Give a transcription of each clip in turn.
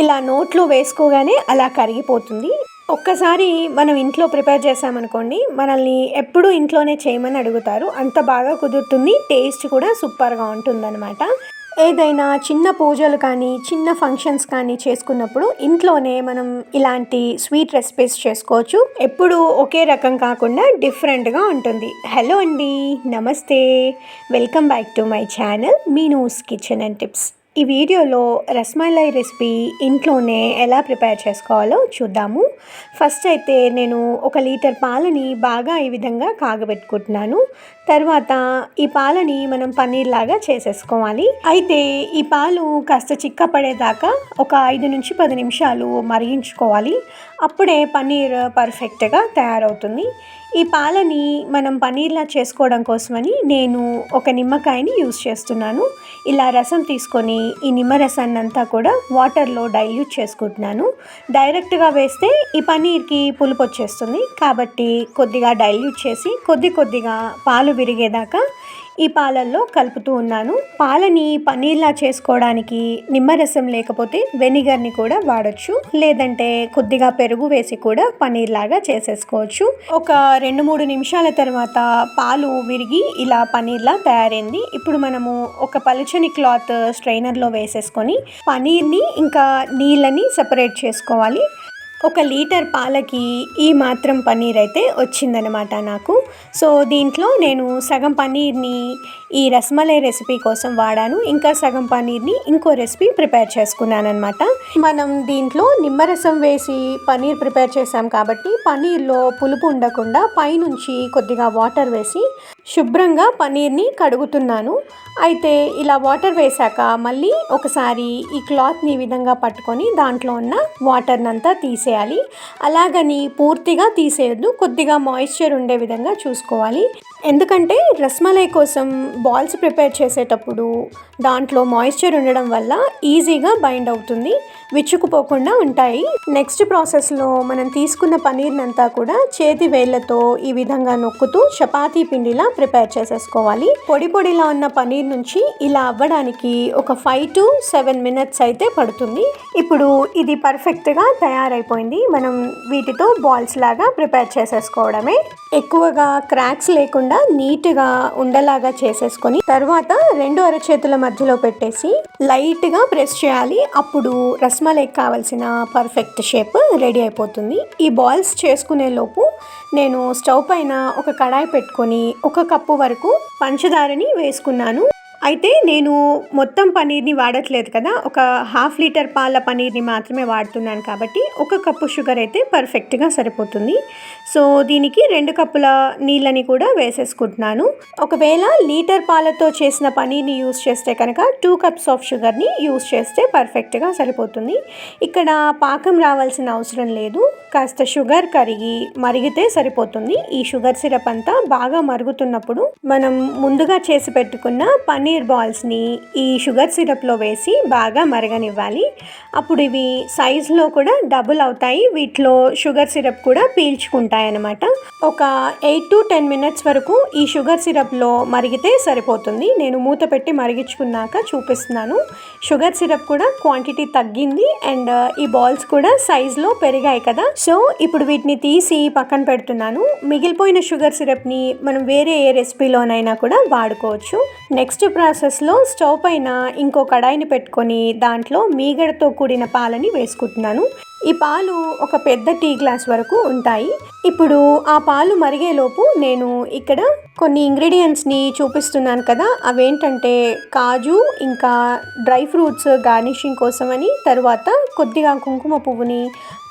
ఇలా నోట్లో వేసుకోగానే అలా కరిగిపోతుంది. ఒక్కసారి మనం ఇంట్లో ప్రిపేర్ చేసామనుకోండి మనల్ని ఎప్పుడూ ఇంట్లోనే చేయమని అడుగుతారు. అంత బాగా కుదురుతుంది టేస్ట్ కూడా సూపర్గా ఉంటుందన్నమాట. ఏదైనా చిన్న పూజలు కానీ చిన్న ఫంక్షన్స్ కానీ చేసుకున్నప్పుడు ఇంట్లోనే మనం ఇలాంటి స్వీట్ రెసిపీస్ చేసుకోవచ్చు. ఎప్పుడు ఒకే రకం కాకుండా డిఫరెంట్గా ఉంటుంది. హలో అండి నమస్తే. Welcome back to my channel Meenu's kitchen and tips. ఈ వీడియోలో రస్మలై రెసిపీ ఇంట్లోనే ఎలా ప్రిపేర్ చేసుకోవాలో చూద్దాము. ఫస్ట్ అయితే నేను ఒక లీటర్ పాలని బాగా ఈ విధంగా కాగబెట్టుకుంటున్నాను. తర్వాత ఈ పాలని మనం పన్నీర్ లాగా చేసేసుకోవాలి. అయితే ఈ పాలు కాస్త చిక్క పడేదాకా ఒక ఐదు నుంచి పది నిమిషాలు మరిగించుకోవాలి. అప్పుడే పన్నీర్ పర్ఫెక్ట్గా తయారవుతుంది. ఈ పాలని మనం పన్నీర్లా చేసుకోవడం కోసమని నేను ఒక నిమ్మకాయని యూస్ చేస్తున్నాను. ఇలా రసం తీసుకొని ఈ నిమ్మరసాన్ని అంతా కూడా వాటర్లో డైల్యూట్ చేసుకుంటున్నాను. డైరెక్ట్గా వేస్తే ఈ పన్నీర్కి పులుపు వచ్చేస్తుంది. కాబట్టి కొద్దిగా డైల్యూట్ చేసి కొద్ది కొద్దిగా పాలు విరిగేదాకా ఈ పాలల్లో కలుపుతూ ఉన్నాను. పాలని పన్నీర్లా చేసుకోవడానికి నిమ్మరసం లేకపోతే వెనిగర్ని కూడా వాడచ్చు. లేదంటే కొద్దిగా పెరుగు వేసి కూడా పన్నీర్ లాగా చేసేసుకోవచ్చు. ఒక రెండు మూడు నిమిషాల తర్వాత పాలు విరిగి ఇలా పన్నీర్లా తయారైంది. ఇప్పుడు మనము ఒక పలుచని క్లాత్ స్ట్రైనర్లో వేసేసుకొని పన్నీర్ని ఇంకా నీళ్ళని సపరేట్ చేసుకోవాలి. ఒక లీటర్ పాలకి ఈ మాత్రం పన్నీర్ అయితే వచ్చిందనమాట నాకు. సో దీంట్లో నేను సగం పన్నీర్ని ఈ రస్మలై రెసిపీ కోసం వాడాను. ఇంకా సగం పన్నీర్ని ఇంకో రెసిపీ ప్రిపేర్ చేసుకున్నాను అనమాట మనం దీంట్లో నిమ్మరసం వేసి పన్నీర్ ప్రిపేర్ చేసాం కాబట్టి పన్నీర్లో పులుపు ఉండకుండా పైనుంచి కొద్దిగా వాటర్ వేసి శుభ్రంగా పన్నీర్ని కడుగుతున్నాను. అయితే ఇలా వాటర్ వేశాక మళ్ళీ ఒకసారి ఈ క్లాత్ని ఈ విధంగా పట్టుకొని దాంట్లో ఉన్న వాటర్నంతా తీసేయాలి. అలాగని పూర్తిగా తీసేయద్దు కొద్దిగా మాయిశ్చర్ ఉండే విధంగా చూసుకోవాలి. ఎందుకంటే రస్మలై కోసం బాల్స్ ప్రిపేర్ చేసేటప్పుడు దాంట్లో మాయిశ్చర్ ఉండడం వల్ల ఈజీగా బైండ్ అవుతుంది విచ్చుకుపోకుండా ఉంటాయి. నెక్స్ట్ ప్రాసెస్లో మనం తీసుకున్న పనీర్నంతా కూడా చేతి వేళ్ళతో ఈ విధంగా నొక్కుతూ చపాతీ పిండిలా ప్రిపేర్ చేసేసుకోవాలి. పొడి పొడిలా ఉన్న పన్నీర్ నుంచి ఇలా అవ్వడానికి ఒక ఫైవ్ టు సెవెన్ మినిట్స్ అయితే పడుతుంది. ఇప్పుడు ఇది పర్ఫెక్ట్గా తయారైపోయింది. మనం వీటితో బాల్స్ లాగా ప్రిపేర్ చేసేసుకోవడమే. ఎక్కువగా క్రాక్స్ లేకుండా నీట్గా ఉండలాగా చేసేసుకొని తర్వాత రెండు అరచేతుల మధ్యలో పెట్టేసి లైట్గా ప్రెస్ చేయాలి. అప్పుడు రస్మలైకి కావాల్సిన పర్ఫెక్ట్ షేప్ రెడీ అయిపోతుంది. ఈ బాల్స్ చేసుకునే లోపు నేను స్టవ్ పైన ఒక కడాయి పెట్టుకొని ఒక కప్పు వరకు పంచదారని వేసుకున్నాను. అయితే నేను మొత్తం పనీర్ని వాడట్లేదు కదా. ఒక హాఫ్ లీటర్ పాల పనీర్ని మాత్రమే వాడుతున్నాను కాబట్టి ఒక కప్పు షుగర్ అయితే పర్ఫెక్ట్గా సరిపోతుంది. సో దీనికి రెండు కప్పుల నీళ్ళని కూడా వేసేసుకుంటున్నాను. ఒకవేళ లీటర్ పాలతో చేసిన పనీర్ని యూస్ చేస్తే కనుక టూ కప్స్ ఆఫ్ షుగర్ని యూస్ చేస్తే పర్ఫెక్ట్గా సరిపోతుంది. ఇక్కడ పాకం రావాల్సిన అవసరం లేదు. కాస్త షుగర్ కరిగి మరిగితే సరిపోతుంది. ఈ షుగర్ సిరప్ అంతా బాగా మరుగుతున్నప్పుడు మనం ముందుగా చేసి పెట్టుకున్న పనీర్ పన్నీర్ బాల్స్ని ఈ షుగర్ సిరప్లో వేసి బాగా మరగనివ్వాలి. అప్పుడు ఇవి సైజులో కూడా డబుల్ అవుతాయి. వీటిలో షుగర్ సిరప్ కూడా పీల్చుకుంటాయి అన్నమాట ఒక ఎయిట్ టు టెన్ మినిట్స్ వరకు ఈ షుగర్ సిరప్లో మరిగితే సరిపోతుంది. నేను మూత పెట్టి మరిగించుకున్నాక చూపిస్తున్నాను. షుగర్ సిరప్ కూడా క్వాంటిటీ తగ్గింది అండ్ ఈ బాల్స్ కూడా సైజులో పెరిగాయి కదా. సో ఇప్పుడు వీటిని తీసి పక్కన పెడుతున్నాను. మిగిలిపోయిన షుగర్ సిరప్ని మనం వేరే ఏ రెసిపీలోనైనా కూడా వాడుకోవచ్చు. నెక్స్ట్ ప్రాసెస్లో స్టవ్ పైన ఇంకో కడాయిని పెట్టుకొని దాంట్లో మీగడతో కూడిన పాలని వేసుకుంటున్నాను. ఈ పాలు ఒక పెద్ద టీ గ్లాస్ వరకు ఉంటాయి. ఇప్పుడు ఆ పాలు మరిగేలోపు నేను ఇక్కడ కొన్ని ఇంగ్రీడియంట్స్ని చూపిస్తున్నాను కదా అవేంటంటే కాజు ఇంకా డ్రై ఫ్రూట్స్ గార్నిషింగ్ కోసమని తర్వాత కొద్దిగా కుంకుమ పువ్వుని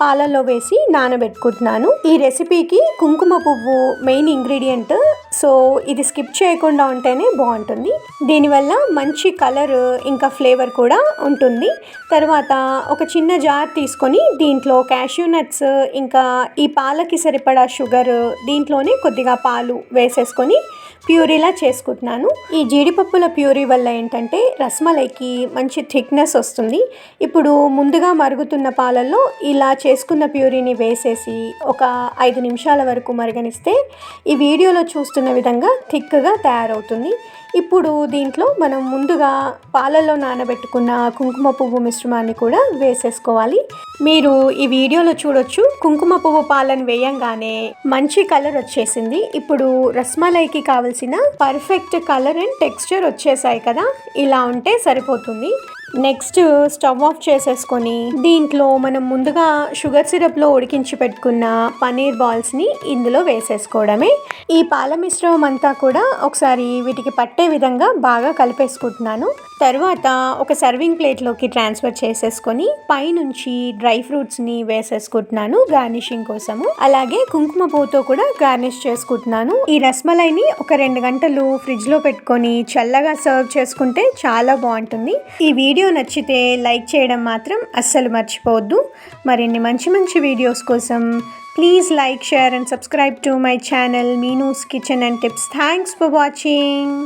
పాలల్లో వేసి నానబెట్టుకుంటున్నాను. ఈ రెసిపీకి కుంకుమ పువ్వు మెయిన్ ఇంగ్రీడియంట్ సో ఇది స్కిప్ చేయకుండా ఉంటేనే బాగుంటుంది. దీనివల్ల మంచి కలర్ ఇంకా ఫ్లేవర్ కూడా ఉంటుంది. తర్వాత ఒక చిన్న జార్ తీసుకొని దీంట్లో క్యాష్యూ నట్స్ ఇంకా ఈ పాలకి సరిపడా షుగర్ దీంట్లోనే కొద్దిగా పాలు వేసేసుకొని ప్యూరీలా చేసుకుంటున్నాను. ఈ జీడిపప్పుల ప్యూరీ వల్ల ఏంటంటే రస్మలైకి మంచి థిక్నెస్ వస్తుంది. ఇప్పుడు ముందుగా మరుగుతున్న పాలల్లో ఇలా చేసుకున్న ప్యూరీని వేసేసి ఒక ఐదు నిమిషాల వరకు మరగనిస్తే ఈ వీడియోలో చూస్తున్న విధంగా థిక్గా తయారవుతుంది. ఇప్పుడు దీంట్లో మనం ముందుగా పాలల్లో నానబెట్టుకున్న కుంకుమ పువ్వు మిశ్రమాన్ని కూడా వేసేసుకోవాలి. మీరు ఈ వీడియోలో చూడొచ్చు కుంకుమ పువ్వు పాలను వేయంగానే మంచి కలర్ వచ్చేసింది. ఇప్పుడు రస్మలైకి కావలసిన పర్ఫెక్ట్ కలర్ అండ్ టెక్స్చర్ వచ్చేసాయి కదా ఇలా ఉంటే సరిపోతుంది. నెక్స్ట్ స్టవ్ ఆఫ్ చేసేసుకొని దీంట్లో మనం ముందుగా షుగర్ సిరప్లో ఉడికించి పెట్టుకున్న పనీర్ బాల్స్ని ఇందులో వేసేసుకోవడమే. ఈ పాల మిశ్రమం అంతా కూడా ఒకసారి వీటికి పట్టి విధంగా బాగా కలిపేసుకుంటున్నాను. తర్వాత ఒక సర్వింగ్ ప్లేట్లోకి ట్రాన్స్ఫర్ చేసేసుకొని పైనుంచి డ్రై ఫ్రూట్స్ని వేసేసుకుంటున్నాను గార్నిషింగ్ కోసము. అలాగే కుంకుమ పువ్వుతో కూడా గార్నిష్ చేసుకుంటున్నాను. ఈ రస్మలైని ఒక రెండు గంటలు ఫ్రిడ్జ్లో పెట్టుకొని చల్లగా సర్వ్ చేసుకుంటే చాలా బాగుంటుంది. ఈ వీడియో నచ్చితే లైక్ చేయడం మాత్రం అస్సలు మర్చిపోవద్దు. మరిన్ని మంచి మంచి వీడియోస్ కోసం please like share and subscribe to my channel Meenu's kitchen and tips thanks for watching